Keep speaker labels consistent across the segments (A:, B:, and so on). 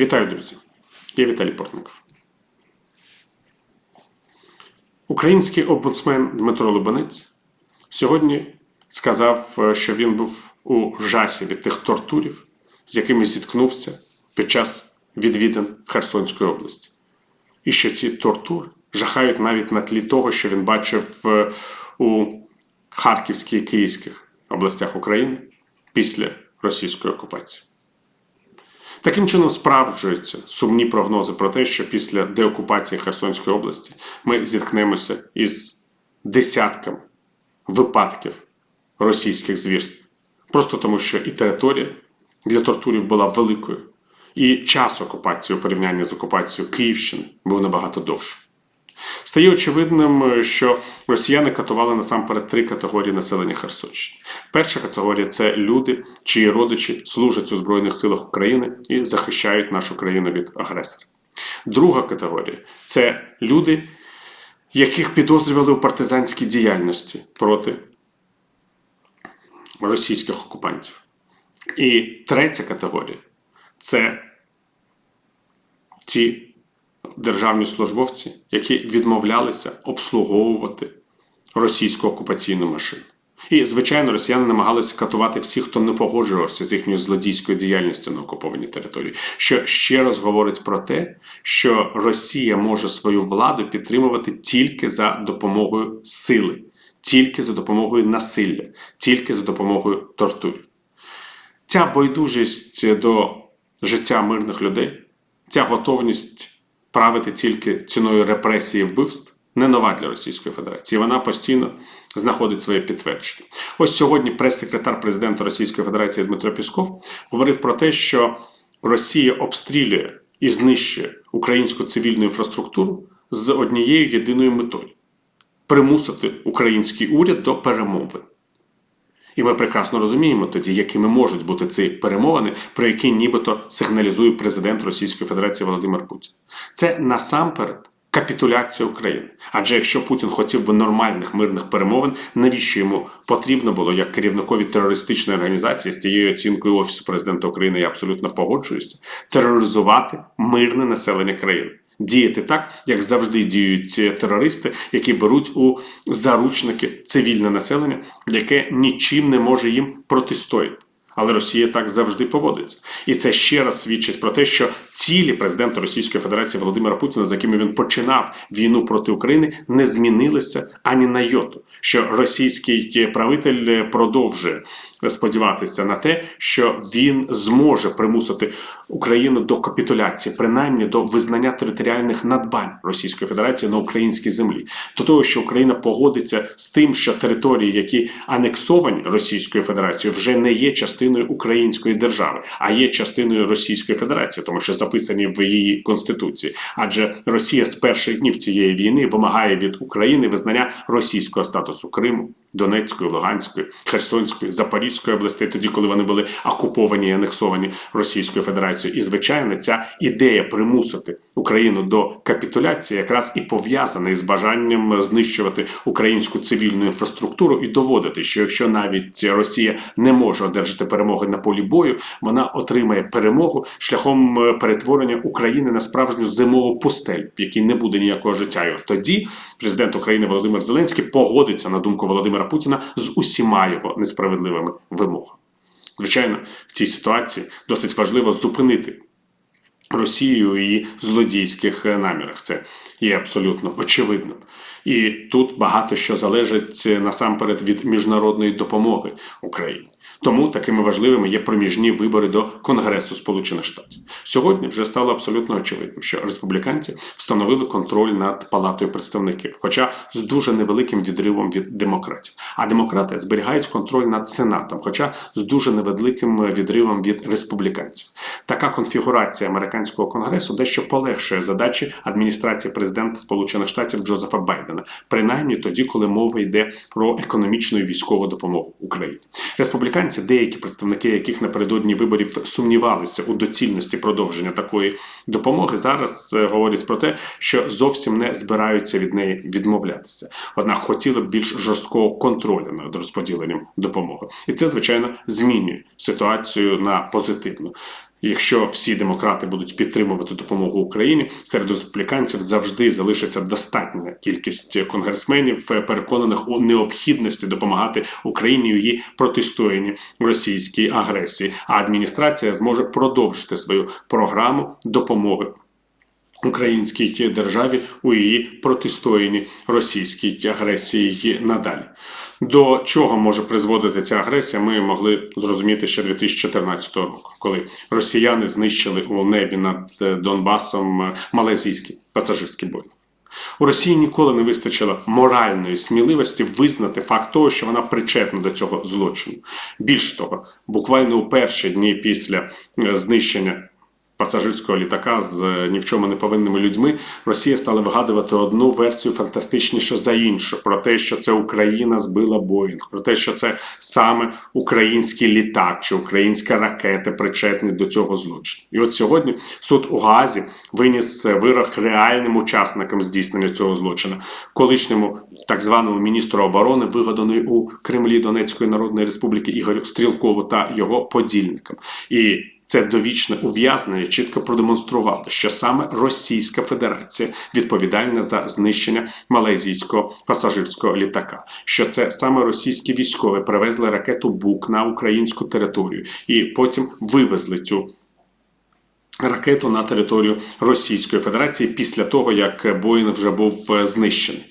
A: Вітаю, друзі! Я Віталій Портников. Український омбудсмен Дмитро Лубанець сьогодні сказав, е, що він був у жасі від тих тортурів, з якими зіткнувся під час відвідин Херсонської області. І що ці тортури жахають навіть на тлі того, що він бачив е, у Харківській і Київських областях України після російської окупації. Таким чином справджуються сумні прогнози про те, що після деокупації Херсонської області ми зіткнемося із десятками випадків російських звірств. Просто тому, що і територія для тортурів була великою, і час окупації у порівнянні з окупацією Київщини був набагато довший. Стає очевидним, що росіяни катували насамперед три категорії населення Херсонщини. Перша категорія це люди, чиї родичі служать у Збройних силах України і захищають нашу країну від агресора. Друга категорія це люди, яких підозрювали у партизанській діяльності проти російських окупантів. І третя категорія це ті державні службовці, які відмовлялися обслуговувати російську окупаційну машину. І, звичайно, росіяни намагалися катувати всіх, хто не погоджувався з їхньою злодійською діяльністю на окупованій території, що ще раз говорить про те, що Росія може свою владу підтримувати тільки за допомогою сили, тільки за допомогою насилля, тільки за допомогою тортурів. Ця байдужість до життя мирних людей, ця готовність правити тільки ціною репресії вбивств не нова для Російської Федерації. Вона постійно знаходить своє підтвердження. Ось сьогодні прес-секретар президента Російської Федерації Дмитро Пісков говорив про те, що Росія обстрілює і знищує українську цивільну інфраструктуру з однією єдиною метою примусити український уряд до перемовин. І ми прекрасно розуміємо тоді, якими можуть бути ці перемовини, про які нібито сигналізує президент Російської Федерації Володимир Путін. Це насамперед капітуляція України. Адже якщо Путін хотів би нормальних мирних перемовин, навіщо йому потрібно було як керівникові терористичної організації з цією оцінкою Офісу президента України, я абсолютно погоджуюся, тероризувати мирне населення країни діяти так, як завжди діють терористи, які беруть у заручники цивільне населення, яке нічим не може їм протистояти. Але Росія так завжди поводиться, і це ще раз свідчить про те, що цілі президента Російської Федерації Володимира Путіна, з якими він починав війну проти України, не змінилися ані на йоту. Що російський правитель продовжує сподіватися на те, що він зможе примусити Україну до капітуляції, принаймні до визнання територіальних надбань Російської Федерації на українській землі, до того, що Україна погодиться з тим, що території, які анексовані Російською Федерацією, вже не є частиною української держави, а є частиною Російської Федерації, тому що записані в її конституції. Адже Росія з перших днів цієї війни вимагає від України визнання російського статусу Криму, Донецької, Луганської, Херсонської, Запорізької областей, тоді коли вони були окуповані і анексовані Російською Федерацією. І звичайно, ця ідея примусити Україну до капітуляції якраз і пов'язана із бажанням знищувати українську цивільну інфраструктуру і доводити, що якщо навіть Росія не може одержати перемоги на полі бою, вона отримає перемогу шляхом е, перетворення України на справжню зимову пустель, в якій не буде ніякого життя. І тоді президент України Володимир Зеленський погодиться на думку Володимира Путіна з усіма його несправедливими вимогами. Звичайно, в цій ситуації досить важливо зупинити Росію і її злодійських е, намірах. Це є абсолютно очевидним. І тут багато що залежить е, насамперед від міжнародної допомоги Україні. Тому такими важливими є проміжні вибори до Конгресу Сполучених Штатів. Сьогодні вже стало абсолютно очевидним, що республіканці встановили контроль над палатою представників, хоча з дуже невеликим відривом від демократів. А демократи зберігають контроль над сенатом, хоча з дуже невеликим відривом від республіканців. Така конфігурація американського конгресу дещо полегшує задачі адміністрації президента Сполучених Штатів Джозефа Байдена, принаймні тоді, коли мова йде про економічну і військову допомогу Україні. Республіканці, деякі представники, яких напередодні виборів сумнівалися у доцільності продовження такої допомоги, зараз е, говорять про те, що зовсім не збираються від неї відмовлятися. Однак хотіли б більш жорсткого контролю над розподіленням допомоги, і це звичайно змінює ситуацію на позитивну. Якщо всі демократи будуть підтримувати допомогу Україні, серед республіканців завжди залишиться достатня кількість конгресменів, е, переконаних у необхідності допомагати Україні у її протистоянні російській агресії. А адміністрація зможе продовжити свою програму допомоги українській державі у її протистоянні російській агресії надалі. До чого може призводити ця агресія? Ми могли зрозуміти ще 2014 року, коли росіяни знищили у небі над е, Донбасом е, малайзійський пасажирський боїнг. У Росії ніколи не вистачило моральної сміливості визнати факт того, що вона причетна до цього злочину. Більш того, буквально у перші дні після е, знищення пасажирського літака з е, ні в чому не повинними людьми, Росія стала вигадувати одну версію фантастичніше за іншу про те, що це Україна збила Боїнг, про те, що це саме український літак чи українська ракета причетні до цього злочину. І от сьогодні суд у Гаазі виніс е, вирок реальним учасникам здійснення цього злочину, колишньому так званому міністру оборони, вигаданої у Кремлі Донецької Народної Республіки Ігорю Стрілкову та його подільникам. І це довічне ув'язнення чітко продемонструвало, що саме Російська Федерація відповідальна за знищення малайзійського пасажирського літака. Що це саме російські військові привезли ракету Бук на українську територію і потім вивезли цю. Ракету на територію Російської Федерації після того, як Боїнг вже був е, знищений.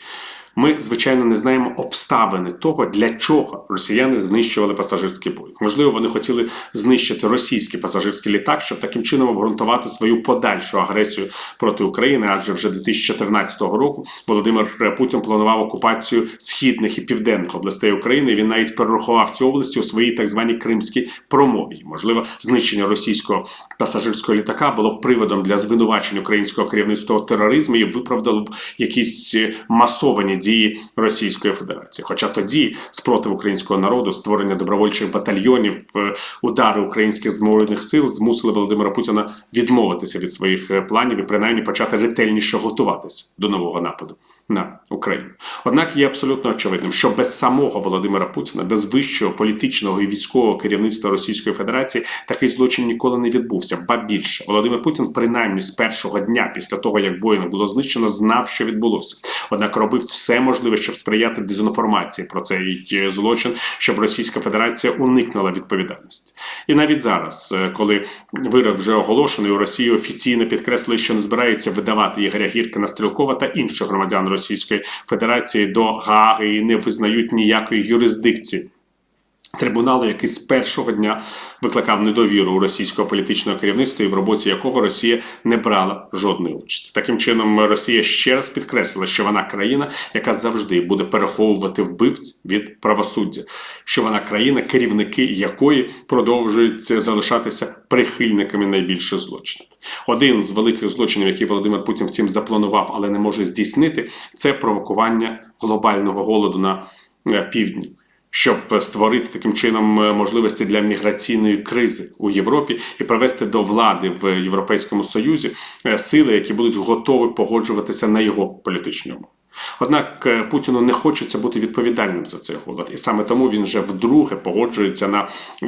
A: Ми, звичайно, не знаємо обставини того, для чого росіяни знищували пасажирський боїнг. Можливо, вони хотіли знищити російський пасажирський літак, щоб таким чином обґрунтувати свою подальшу агресію проти України. Адже вже 2014 року Володимир Путін планував окупацію східних і південних областей України. Він навіть перерахував ці області у своїй так званій кримській промові. Можливо, знищення російського пасажирського літака було приводом для звинувачень українського керівництва у тероризмі і виправдало б якісь масовані дії Російської Федерації. Хоча тоді спротив українського народу, створення добровольчих батальйонів, е, удари українських збройних сил змусили Володимира Путіна відмовитися від своїх е, планів і принаймні почати ретельніше готуватися до нового нападу на Україну. Однак є абсолютно очевидним, що без самого Володимира Путіна, без вищого політичного і військового керівництва Російської Федерації такий злочин ніколи не відбувся. Ба більше Володимир Путін, принаймні з першого дня після того, як Боїнг було знищено, знав, що відбулося. Однак робив все можливе, щоб сприяти дезінформації про цей е, злочин, щоб Російська Федерація уникнула відповідальності. І навіть зараз, е, коли вирок вже оголошений у Росії, офіційно підкреслили, що не збираються видавати Ігоря Гіркина Стрілкова та інших громадян Російської Федерації до Гааги і не визнають ніякої юрисдикції. Трибуналу, який з першого дня викликав недовіру у російського політичного керівництва, і в роботі якого Росія не брала жодної участі. Таким чином, Росія ще раз підкреслила, що вона країна, яка завжди буде переховувати вбивць від правосуддя, що вона країна, керівники якої продовжують залишатися прихильниками найбільших злочинів. Один з великих злочинів, який Володимир Путін втім запланував, але не може здійснити, це провокування глобального голоду на е, півдні щоб створити таким чином е, можливості для міграційної кризи у Європі і привести до влади в Європейському Союзі е, сили, які будуть готові погоджуватися на його політичному. Однак е, Путіну не хочеться бути відповідальним за цей голод, і саме тому він вже вдруге погоджується на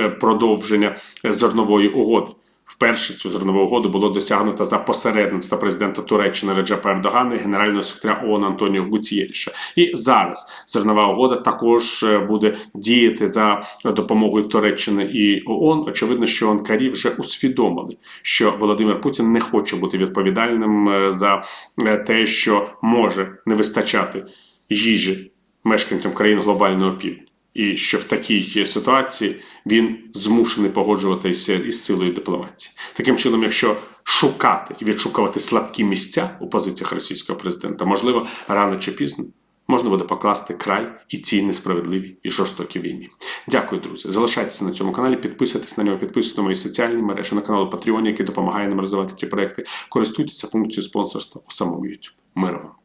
A: продовження зернової угоди. Вперше цю зернову угоду було досягнуто за посередництва президента Туреччини Реджепа Ердогана і генерального секретаря ООН Антоніо Гуцієріша. І зараз зернова угода також е, буде діяти за допомогою Туреччини і ООН. Очевидно, що Анкарі вже усвідомили, що Володимир Путін не хоче бути відповідальним е, за е, те, що може не вистачати їжі мешканцям країн глобального півдня і що в такій ситуації він змушений погоджуватися із силою дипломатії. Таким чином, якщо шукати і відшукувати слабкі місця у позиціях російського президента, можливо, рано чи пізно. Можна буде покласти край і цій несправедливій і жорстокій війні. Дякую, друзі. Залишайтеся на цьому каналі, підписуйтесь на нього, підписуйтесь на мої соціальні мережі на канал Patreon, який допомагає нам розвивати ці проекти. Користуйтеся функцією спонсорства у самому YouTube. Миру вам!